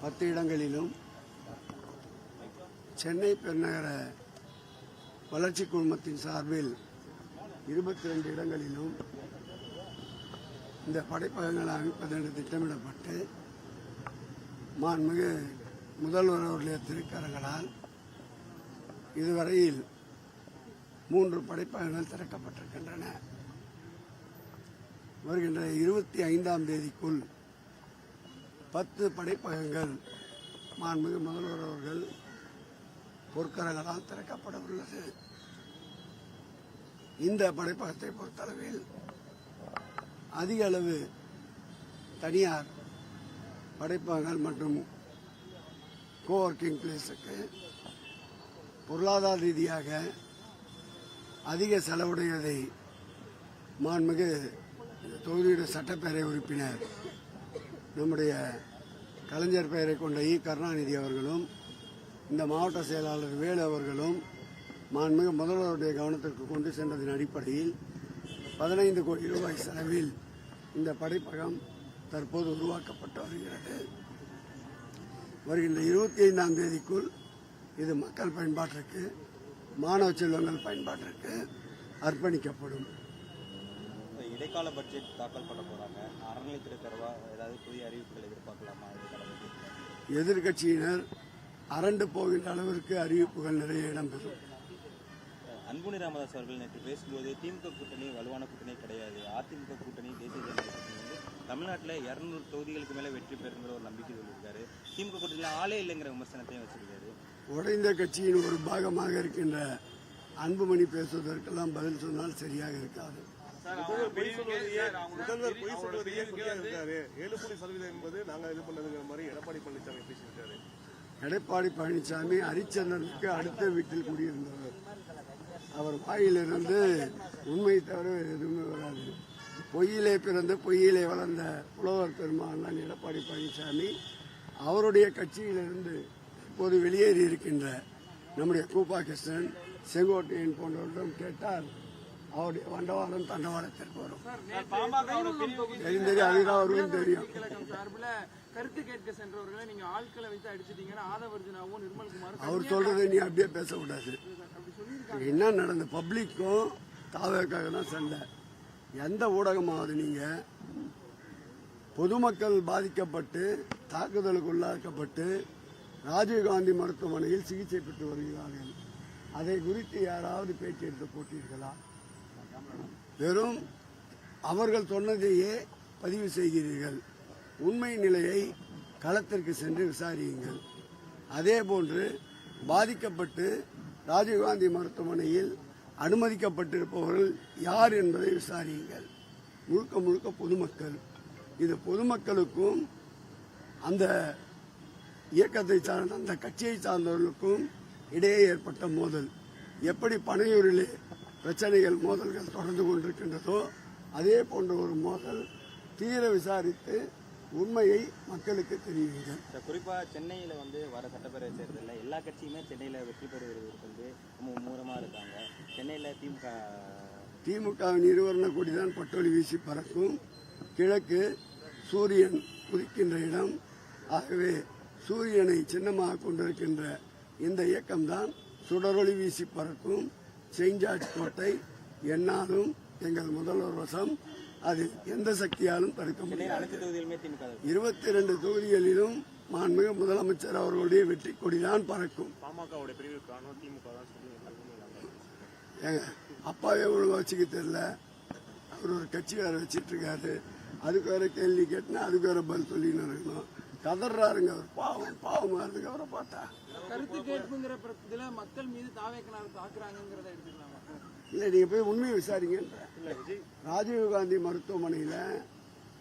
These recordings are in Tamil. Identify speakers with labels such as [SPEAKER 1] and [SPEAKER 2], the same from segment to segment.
[SPEAKER 1] பத்து இடங்களிலும் சென்னை பெருநகர வளர்ச்சி குழுமத்தின் சார்பில் இருபத்தி ரெண்டு இடங்களிலும் இந்த படைப்பகங்களை அமைப்பதென்று திட்டமிடப்பட்டு மாண்புமிகு முதல்வர் அவருடைய திருக்கரங்களால் இதுவரையில் மூன்று படைப்பகங்கள் திறக்கப்பட்டிருக்கின்றன. வருகின்ற இருபத்தி ஐந்தாம் தேதிக்குள் பத்து படைப்பகங்கள் மாண்புமிகு முதல்வர் அவர்கள் பொற்கரங்களால் திறக்கப்பட உள்ளது இந்த படைப்பகத்தை பொறுத்தளவில் அதிக அளவு தனியார் படைப்பகங்கள் மற்றும் கோஒர்க்கிங் பிளேஸுக்கு பொருளாதார ரீதியாக அதிக செலவுடையதை மாண்புமிகு தொகுதியுடைய சட்டப்பேரவை உறுப்பினர் நம்முடைய கலைஞர் பெயரை கொண்ட இ. கருணாநிதி அவர்களும் இந்த மாவட்ட செயலாளர் வேலு அவர்களும் மாண்புமிகு முதல்வருடைய கவனத்திற்கு கொண்டு சென்றதன் அடிப்படையில் பதினைந்து கோடி ரூபாய் செலவில் இந்த படைப்பகம் தற்போது உருவாக்கப்பட்டு வருகிறது. வருகின்ற இருபத்தி ஐந்தாம் தேதிக்குள் இது மக்கள் பயன்பாட்டிற்கு மாணவ செல்வங்கள் பயன்பாட்டிற்கு அர்ப்பணிக்கப்படும்.
[SPEAKER 2] இடைக்கால பட்ஜெட் தாக்கல் பண்ண போறாங்க. அறநிலைத்துறை தரவா ஏதாவது புதிய அறிவிப்புகள் எதிர்பார்க்கலாமா? இடைக்கால பட்ஜெட்ல
[SPEAKER 1] எதிர்க்கட்சியினர் அரண்டு போகின்ற அளவிற்கு அறிவிப்புகள் நிறைய இடம்பெறும்.
[SPEAKER 2] அன்புனி ராமதாஸ் அவர்கள் நேற்று பேசும்போது திமுக கூட்டணி வலுவான கூட்டணி கிடையாது. அதிமுக கூட்டணி தேசிய ஜனநாயக கூட்டணி வந்து தமிழ்நாட்டில் இரநூறு தொகுதிகளுக்கு மேல வெற்றி பெறுங்கிற ஒரு நம்பிக்கை சொல்லியிருக்காரு. திமுக கூட்டணியில் ஆளே இல்லைங்கிற விமர்சனத்தையும் வச்சிருக்காரு.
[SPEAKER 1] உடைந்த கட்சியின் ஒரு பாகமாக இருக்கின்ற அன்புமணி பேசுவதற்கெல்லாம் பதில் சொன்னால் சரியாக இருக்காது.
[SPEAKER 3] முதல்வர் பொய் சொல்வதையே முதல்வர் பொய் சொல்வதையே குறியா இருக்காரு? ஏழு புள்ளி சதவீதம் என்பது நாங்க இது பண்ணதுங்கிற மாதிரி எடப்பாடி பழனிசாமி பேசியிருக்காரு.
[SPEAKER 1] எடப்பாடி பழனிசாமி ஹரிச்சந்திரனுக்கு அடுத்த வீட்டில் குடியிருந்தவர். அவர் வாயிலிருந்து உண்மை தவிர எதுவுமே வராது. பொய்யிலே பிறந்து பொய்யிலே வளர்ந்த புலவர் பெருமாள் தான் எடப்பாடி பழனிசாமி. அவருடைய கட்சியிலிருந்து இப்போது வெளியேறி இருக்கின்ற நம்முடைய கூப்பா கிருஷ்ணன் செங்கோட்டையன் போன்றவரிடம் கேட்டால் அவருடைய வண்டவாளம் தண்டவாளத்திற்கு வரும். தெரியும் அதுதான் அவருக்கும் தெரியும்.
[SPEAKER 4] கருத்து கேட்க சென்றவர்களை நீங்க ஆட்களை வைத்து அடிச்சிட்டீங்கன்னு ஆதவர்ஜுனாவும்
[SPEAKER 1] அவர் சொல்றதை நீ அப்படியே பேசக்கூடாது என்ன நடந்த பப்ளிக்கும் தாவேக்காக தான் சண்டை. எந்த ஊடகமாவது நீங்க பொதுமக்கள் பாதிக்கப்பட்டு தாக்குதலுக்கு உள்ளாக்கப்பட்டு ராஜீவ்காந்தி மருத்துவமனையில் சிகிச்சை பெற்று வருகிறார்கள். அதை குறித்து யாராவது பேச்சு எடுத்து போட்டீர்களா? வெறும் அவர்கள் சொன்னதையே பதிவு செய்கிறீர்கள். உண்மை நிலையை களத்திற்கு சென்று விசாரியுங்கள். அதே போன்று பாதிக்கப்பட்டு ராஜீவ்காந்தி மருத்துவமனையில் அனுமதிக்கப்பட்டிருப்பவர்கள் யார் என்பதை விசாரியுங்கள். முழுக்க முழுக்க பொதுமக்கள். இது பொதுமக்களுக்கும் அந்த இயக்கத்தை சார்ந்த அந்த கட்சியை சார்ந்தவர்களுக்கும் இடையே ஏற்பட்ட மோதல். எப்படி பனையூரிலே பிரச்சனைகள் மோதல்கள் தொடர்ந்து கொண்டிருக்கின்றதோ அதே போன்ற ஒரு மோதல் தீர விசாரித்து உண்மையை மக்களுக்கு தெரிவிங்கள்
[SPEAKER 2] இப்ப குறிப்பா சென்னையில வந்து வர சட்டப்பேரவை தேர்தலில் எல்லா கட்சியுமே சென்னையில வெற்றி பெறுவதற்கு வந்து ரொம்ப மும்முரமா இருக்காங்க. சென்னையில திமுக
[SPEAKER 1] திமுகவின் இருவர்ண கொடிதான் பட்டொலி வீசி பறக்கும். கிழக்கு சூரியன் உதிக்கின்ற இடம். ஆகவே சூரியனை சின்னமாக கொண்டிருக்கின்ற இந்த இயக்கம்தான் சுடரொளி வீசி பறக்கும். செயின்ட் ஜார்ஜ் கோட்டை என்னாலும் எங்கள் முதல்வர் வசம். அதில் எந்த சக்தியாலும் தடுக்க முடியாது. இருபத்தி ரெண்டு தொகுதிகளிலும் மாண்புமிகு முதலமைச்சர் அவர்களுடைய வெற்றி கொடிதான் பறக்கும். அப்பாவே ஒழுங்கா வச்சுக்க தெரியல. அவர் ஒரு கட்சி வேற வச்சிட்டு இருக்காரு. அதுக்கு வேற கேள்வி கேட்டுனா அதுக்கு வேற பதில் சொல்லின்னு இருக்கணும். கதறாருங்க அவர் பாவம் பாவமா. இருக்கு அவரை பார்த்தா
[SPEAKER 4] கருத்து கேட்புங்கிற இதுல மக்கள் மீது தாவேக்கனார் தாக்குறாங்கிறத எடுத்துக்கலாமா?
[SPEAKER 1] இல்ல நீங்க போய் உண்மையை விசாரிங்கன்ற ராஜீவ்காந்தி மருத்துவமனையில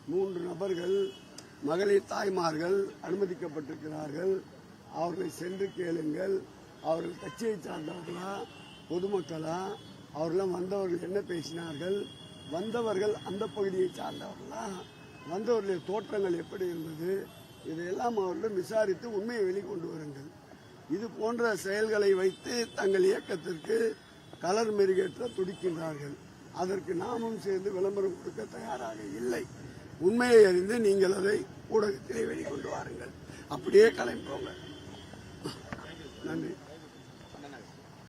[SPEAKER 1] மூன்று நபர்கள் மகளிர் தாய்மார்கள் அனுமதிக்கப்பட்டிருக்கிறார்கள். அவர்களை சென்று கேளுங்கள். அவர்கள் கட்சியை சார்ந்தவர்களா பொதுமக்களா? அவர்களெல்லாம் வந்தவர்கள் என்ன பேசினார்கள்? வந்தவர்கள் அந்த பகுதியை சார்ந்தவர்களா? வந்தவர்களுடைய தோற்றங்கள் எப்படி இருந்தது? இதையெல்லாம் அவரிடம் விசாரித்து உண்மையை வெளிக்கொண்டு வருங்கள். இது போன்ற செயல்களை வைத்து தங்கள் இயக்கத்திற்கு கலர் மெருகேற்ற துடிக்கின்றார்கள். அதற்கு நாமும் சேர்ந்து விளம்பரம் கொடுக்க தயாராக இல்லை. உண்மையை அறிந்து நீங்கள் அதை ஊடகத்திலே வெளிக்கொண்டு வாருங்கள். அப்படியே கலைப்போங்க நன்றி.